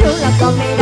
ชู้แล้วก็ไม่ได้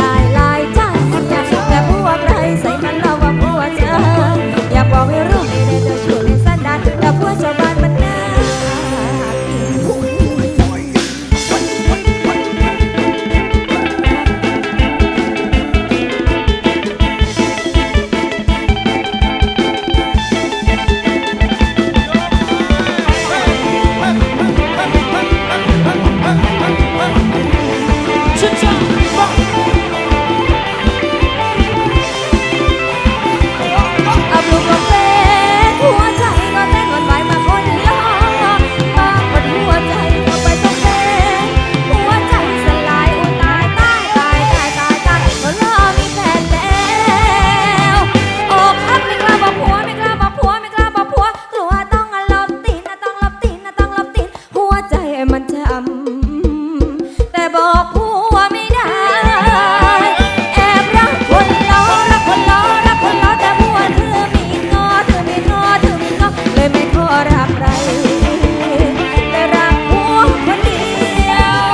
รับไรแต่รักพวคนเดียว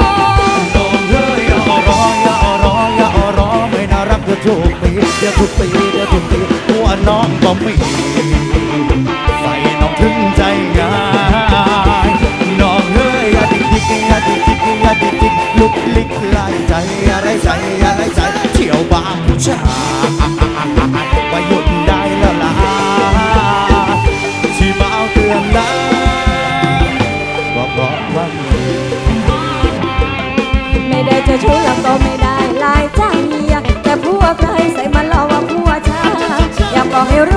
โดนเธออย่ารออย่ารออย่ารอไม่น่ารักเธอทุกปีเดี๋ทุกปีเดี๋ทุกปีหัวน้องบ่มีใส่น้องถึงใจงนองเฮ้ยอย่าดิกดิกอย่าดิกดิกอย่าดิกดิกลุกลิกลายใจอะไรใจอะไรใจเที่ยวบางผู้ชาย ใครใส่มาหลอกว่าผัวฉันอยากบอกให้รู้ ้